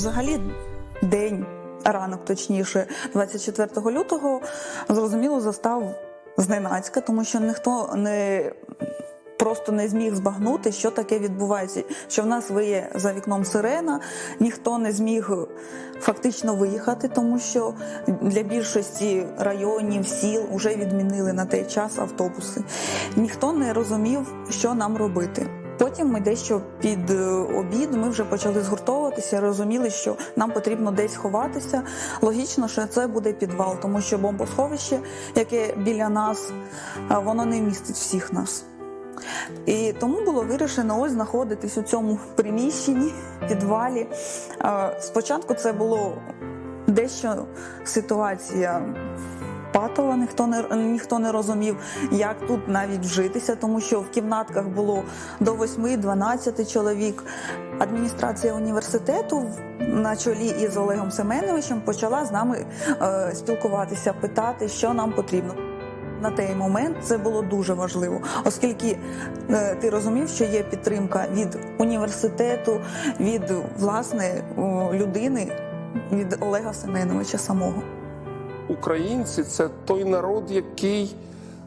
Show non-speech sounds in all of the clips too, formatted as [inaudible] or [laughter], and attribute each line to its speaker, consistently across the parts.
Speaker 1: Взагалі, день, ранок, точніше, 24 лютого, зрозуміло, застав зненацька, тому що ніхто не. Просто не зміг збагнути, що таке відбувається. Що в нас виє за вікном сирена, ніхто не зміг фактично виїхати, тому що для більшості районів, сіл вже відмінили на той час автобуси. Ніхто не розумів, що нам робити. Потім ми дещо під е, обід ми вже почали згуртовуватися, розуміли, що нам потрібно десь ховатися. Логічно, що це буде підвал, тому що бомбосховище, яке біля нас, воно не містить всіх нас. І тому було вирішено ось знаходитись у цьому приміщенні, підвалі. Спочатку це було дещо ситуація патова, ніхто не ніхто не розумів, як тут навіть вжитися, тому що в кімнатках було до 8-12 чоловік. Адміністрація університету на чолі із Олегом Семеновичем почала з нами е, спілкуватися, питати, що нам потрібно. На той момент це було дуже важливо, оскільки е, ти розумів, що є підтримка від університету, від власне людини, від Олега Семеновича самого.
Speaker 2: Українці це той народ, який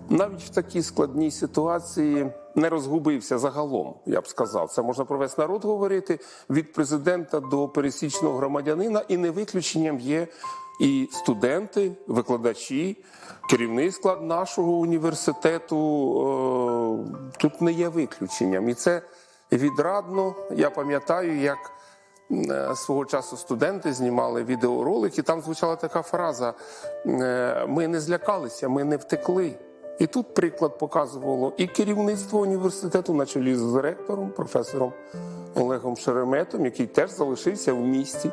Speaker 2: навіть в такій складній ситуації не розгубився загалом. Я б сказав, це можна про весь народ говорити від президента до пересічного громадянина, і не виключенням є і студенти, викладачі, керівний склад нашого університету. е, Тут не є виключенням, і це відрадно. Я пам'ятаю, як свого часу студенти знімали відеоролик, і там звучала така фраза: е, ми не злякалися, ми не втекли. І тут приклад показувало і керівництво університету на чолі з ректором, професором Олегом Шереметом, який теж залишився в місті.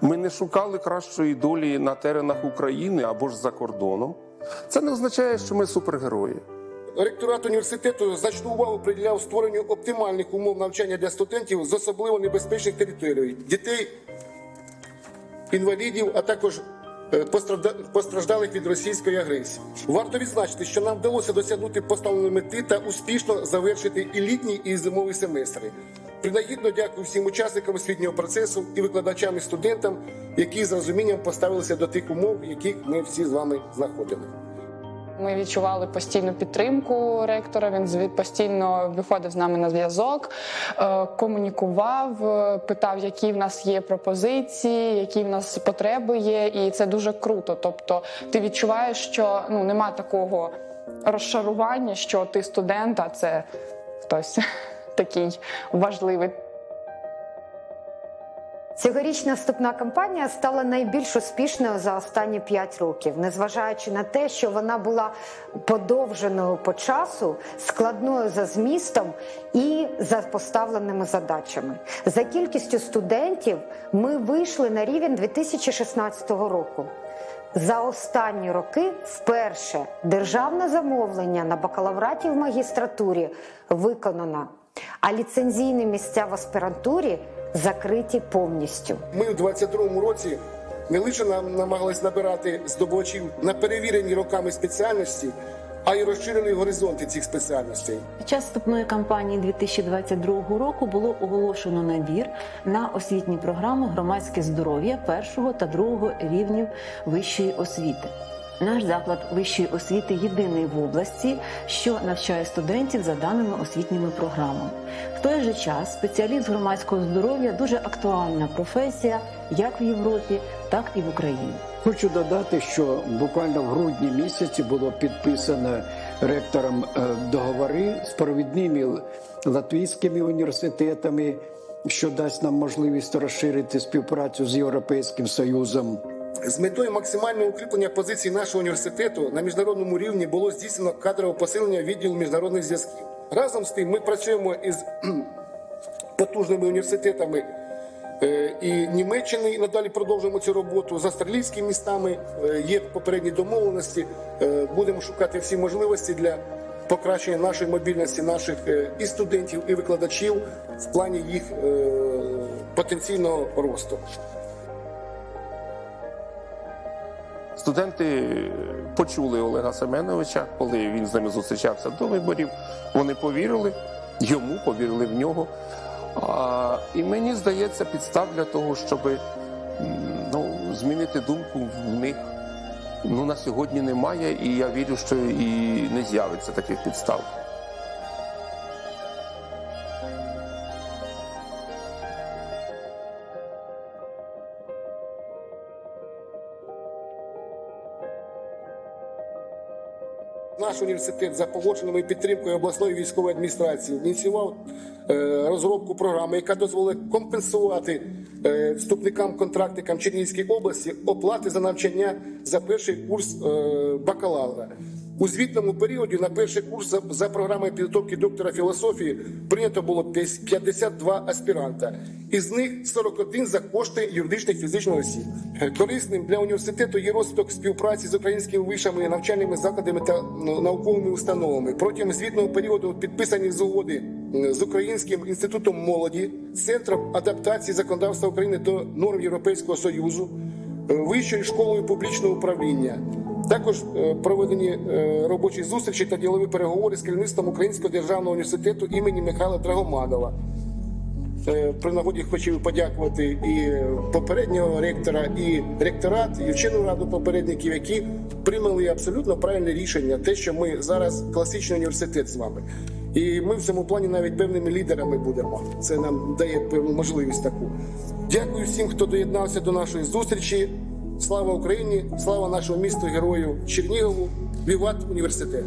Speaker 2: Ми не шукали кращої долі на теренах України або ж за кордоном. Це не означає, що ми супергерої.
Speaker 3: Ректорат університету значну увагу приділяв створенню оптимальних умов навчання для студентів з особливо небезпечних територій, дітей, інвалідів, а також е, постраждалих від російської агресії. Варто відзначити, що нам вдалося досягнути поставленої мети та успішно завершити і літній, і зимовий семестри. Принагідно дякую всім учасникам освітнього процесу і викладачам і студентам, які з розумінням поставилися до тих умов, в яких ми всі з вами знаходимо.
Speaker 4: Ми відчували постійну підтримку ректора. Він постійно виходив з нами на зв'язок, е, комунікував, е, питав, які в нас є пропозиції, які в нас потреби є, і це дуже круто. Тобто, ти відчуваєш, що ну нема такого розшарування, що ти студент, а це хтось [laughs] такий важливий.
Speaker 5: Цьогорічна вступна кампанія стала найбільш успішною за останні 5 років, незважаючи на те, що вона була подовженою по часу, складною за змістом і за поставленими задачами. За кількістю студентів ми вийшли на рівень 2016 року. За останні роки вперше державне замовлення на бакалавраті в магістратурі виконано, а ліцензійні місця в аспірантурі закриті повністю.
Speaker 3: Ми у 22-му році не лише нам намагались набирати здобувачів на перевірені роками спеціальності, а й розширили горизонти цих спеціальностей.
Speaker 6: Під час вступної кампанії 2022 року було оголошено набір на освітні програми громадське здоров'я першого та другого рівнів вищої освіти. Наш заклад вищої освіти єдиний в області, що навчає студентів за даними освітніми програмами. В той же час спеціаліст громадського здоров'я дуже актуальна професія як в Європі, так і в Україні.
Speaker 7: Хочу додати, що буквально в грудні місяці було підписано ректором е, договори з провідними латвійськими університетами, що дасть нам можливість розширити співпрацю з Європейським Союзом.
Speaker 3: З метою максимального укріплення позицій нашого університету на міжнародному рівні було здійснено кадрове посилення відділу міжнародних зв'язків. Разом з тим, ми працюємо із [clears throat] потужними університетами е, і Німеччини і надалі продовжуємо цю роботу з австралійськими містами. Е, Є попередні домовленості. Е, Будемо шукати всі можливості для покращення нашої мобільності, наших і студентів, і викладачів в плані їх потенційного росту.
Speaker 2: Студенти почули Олега Семеновича, коли він з ними зустрічався до виборів. Вони повірили йому, повірили в нього. А, і мені здається, підстав для того, щоб ну, змінити думку в них ну, на сьогодні немає, і я вірю, що і не з'явиться таких підстав.
Speaker 3: Наш університет за погодженням підтримкою обласної військової адміністрації ініціював е, розробку програми, яка дозволить компенсувати е, вступникам-контрактникам Чернігівської області оплати за навчання за перший курс е, бакалавра. У звітному періоді на перший курс за, програмою підготовки доктора філософії прийнято було 52 аспіранта. Із них 41 за кошти юридичних фізичних осіб. Корисним для університету є розвиток співпраці з українськими вишами, навчальними закладами та ну, науковими установами. Протягом звітного періоду підписані згоди з Українським інститутом молоді, центром адаптації законодавства України до норм Європейського союзу, е, вищою школою публічного управління. Також е, проведені е, робочі зустрічі та ділові переговори з керівництвом Українського державного університету імені Михайла Драгоманова. Е, При нагоді хотів подякувати і попереднього ректора, і ректорат, і вчену раду попередників, які прийняли абсолютно правильне рішення, те, що ми зараз класичний університет з вами. І ми в цьому плані навіть певними лідерами будемо. Це нам дає можливість таку. Дякую всім, хто доєднався до нашої зустрічі. Слава Україні! Слава нашому місту, герою Чернігову! Віват університет!